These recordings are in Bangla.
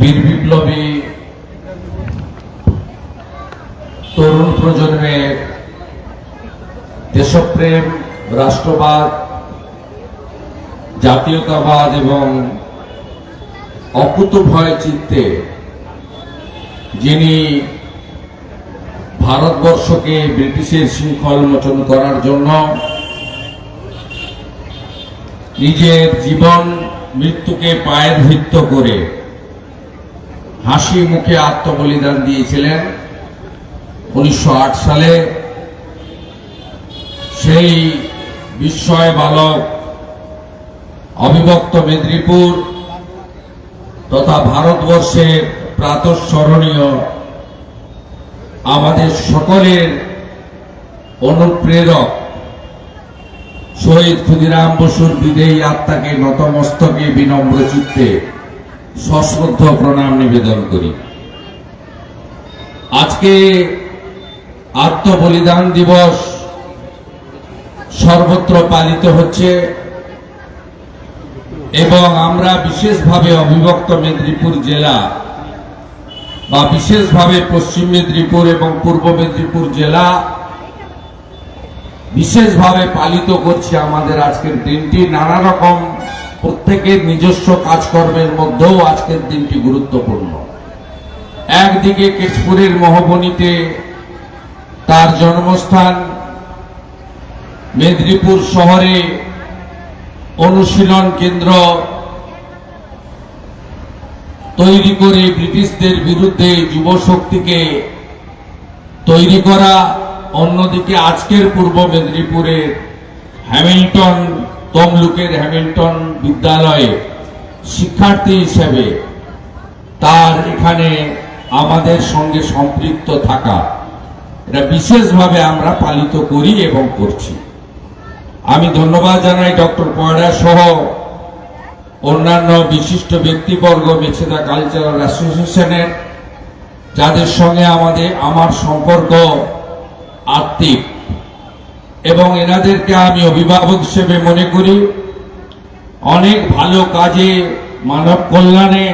বীর বিপ্লবী তরুণ প্রজন্মের দেশপ্রেম, রাষ্ট্রবাদ, জাতীয়তাবাদ এবং অকুতভয় চিত্তে যিনি ভারতবর্ষকে ব্রিটিশের শৃঙ্খল মোচন করার জন্য নিজের জীবন, মৃত্যুকে পায়ের ভিত্ত করে হাসি মুখে আত্মবলিদান দিয়েছিলেন উনিশশো আট সালে। সেই বিস্ময় বালক অবিভক্ত মেদিনীপুর তথা ভারতবর্ষের প্রাতঃস্মরণীয় আমাদের সকলের অনুপ্রেরক শহীদ ক্ষুদিরাম বসুর বিদেয়ী আত্মাকে নতমস্তকে বিনম্র চিত্তে সশ্রদ্ধ প্রণাম নিবেদন করি। আজকে আত্মবলিদান দিবস সর্বত্র পালিত হচ্ছে এবং আমরা বিশেষভাবে অবিভক্ত মেদিনীপুর জেলা বা বিশেষভাবে পশ্চিম মেদিনীপুর এবং পূর্ব মেদিনীপুর জেলা বিশেষভাবে পালিত করছি আমাদের আজকের দিনটি। নানা রকম প্রত্যেকের নিজস্ব কাজকর্মের মধ্যেও আজকের দিনটি গুরুত্বপূর্ণ। একদিকে কেশপুরের মহবনীতে তার জন্মস্থান মেদিনীপুর শহরে অনুশীলন কেন্দ্র তৈরি করে ব্রিটিশদের বিরুদ্ধে যুব শক্তিকে তৈরি করা, অন্যদিকে আজকের পূর্ব মেদিনীপুরের হ্যামিল্টন তমলুকের হ্যামিল্টন বিদ্যালয়ে শিক্ষার্থী হিসেবে তার এখানে আমাদের সঙ্গে সম্পৃক্ত থাকা। এটা বিশেষভাবে আমরা পালিত করি এবং করছি। আমি ধন্যবাদ জানাই ডক্টর পয়রা সহ অন্যান্য বিশিষ্ট ব্যক্তিবর্গ, মেছেদা কালচারাল অ্যাসোসিয়েশনের, যাদের সঙ্গে আমাদের, আমার সম্পর্ক আত্মিক। এবং এনাদেরকে আমি অভিভাবক হিসেবে মনে করি, অনেক ভালো কাজে মানব কল্যাণে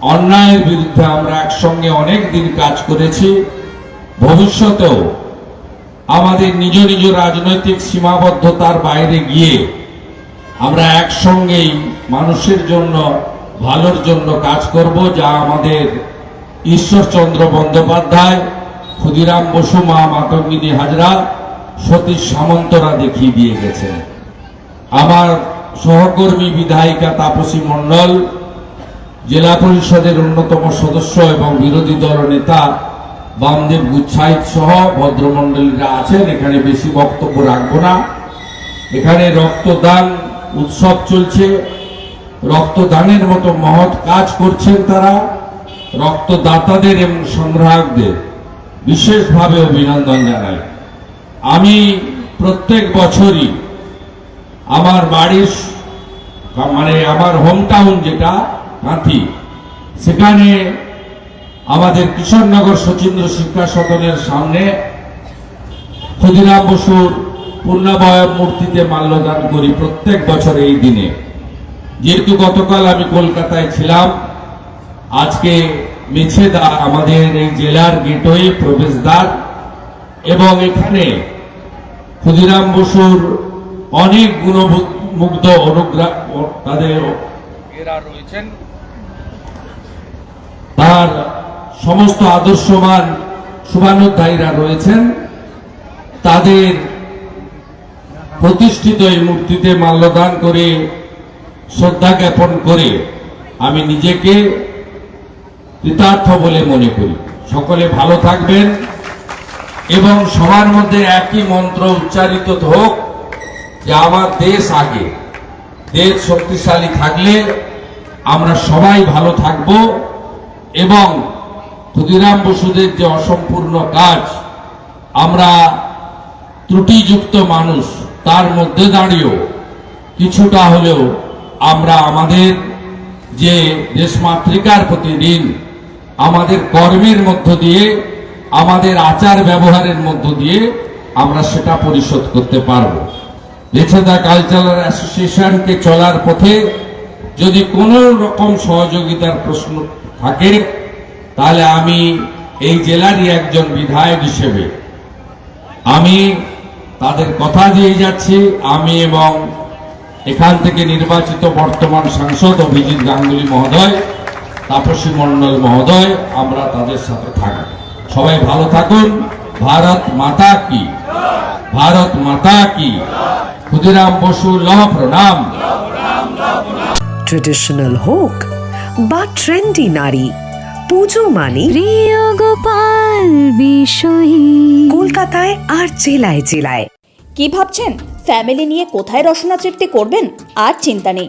অন্যায়ের বিরুদ্ধে আমরা একসঙ্গে অনেক দিন কাজ করেছি। ভবিষ্যতেও আমাদের নিজ নিজ রাজনৈতিক সীমাবদ্ধতার বাইরে গিয়ে আমরা একসঙ্গেই মানুষের জন্য, ভালোর জন্য কাজ করব, যা আমাদের ঈশ্বরচন্দ্র বন্দ্যোপাধ্যায়, ক্ষুদিরাম বসু, মা মাতঙ্গিনী হাজরা সতীশ সামন্তরা দেখিয়ে দিয়ে গেছেন আমার সহকর্মী বিধায়িকা তাপসী মণ্ডল, জেলা পরিষদের অন্যতম সদস্য এবং বিরোধী দল নেতা বামদেব গুচ্ছাইত সহ ভদ্রমণ্ডলীরা আছেন, এখানে বেশি বক্তব্য রাখব না। এখানে রক্তদান উৎসব চলছে। রক্তদানের মতো মহৎ কাজ করছেন তারা, রক্তদাতাদের এবং সংগ্রাহকদের। বিশেষভাবে অভিনন্দন জানাই। আমি প্রত্যেক বছরই আমার বাড়ির মানে আমার হোম টাউন যেটা, কাঁথি, সেখানে আমাদের কিশোরনগর শচীন্দ্র শিক্ষা সদনের সামনে ক্ষুদিরাম বসুর পূর্ণাবয়ব মূর্তিতে মাল্যদান করি প্রত্যেক বছর এই দিনে। যেহেতু গতকাল আমি কলকাতায় ছিলাম, আজকে মেছেদা আমাদের এই জেলার গেটওয়ে প্রবেশদ্বার এবং এখানে ক্ষুদিরাম বসুর অনেক গুণমুগ্ধ অনুগ্রাহ তাদের এরা রয়েছেন। তার সমস্ত আদর্শবান শুভানুধ্যায়ীরা রয়েছেন। তাদের প্রতিষ্ঠিত এই মূর্তিতে মাল্যদান করে শ্রদ্ধা জ্ঞাপন করে আমি নিজেকে কৃতার্থ বলে মনে করি। সকলে ভালো থাকবেন। এবং সবার মধ্যে একই মন্ত্র উচ্চারিত হোক যে আমার দেশ আগে। দেশ শক্তিশালী থাকলে আমরা সবাই ভালো থাকব এবং ক্ষুদিরাম বসুদের যে অসম্পূর্ণ কাজ, আমরা ত্রুটিযুক্ত মানুষ, তার মধ্যে দাঁড়িয়েও কিছুটা হলেও আমরা আমাদের যে দেশমাতৃকার প্রতি ঋণ আমাদের কর্মের মধ্য দিয়ে আমাদের আচার ব্যবহারের মধ্য দিয়ে আমরা সেটা পরিশোধ করতে পারব। লেছেদা কালচারাল অ্যাসোসিয়েশনকে চলার পথে যদি কোনো রকম সহযোগিতার প্রশ্ন থাকে, তাহলে আমি এই জেলারই একজন বিধায়ক হিসেবে আমি তাদের কথা দিয়ে যাচ্ছি। আমি এবং এখান থেকে নির্বাচিত বর্তমান সাংসদ অভিজিৎ গাঙ্গুলি মহোদয়, তাপসী মণ্ডল মহোদয়, আমরা তাদের সাথে থাকব। সবাই ভালো থাকুন। ভারত মাতা কি? ভারত মাতা কি? ক্ষুদিরাম বসু লহ প্রণাম। ট্রেডিশনাল হোক বা ট্রেন্ডি নারী পুজো মানে প্রিয় গোপাল বিষয়ী। কলকাতায় আর জেলায় জেলায়। কি ভাবছেন? ফ্যামিলি নিয়ে কোথায় রসনা তৃপ্তি করবেন? আর চিন্তা নেই।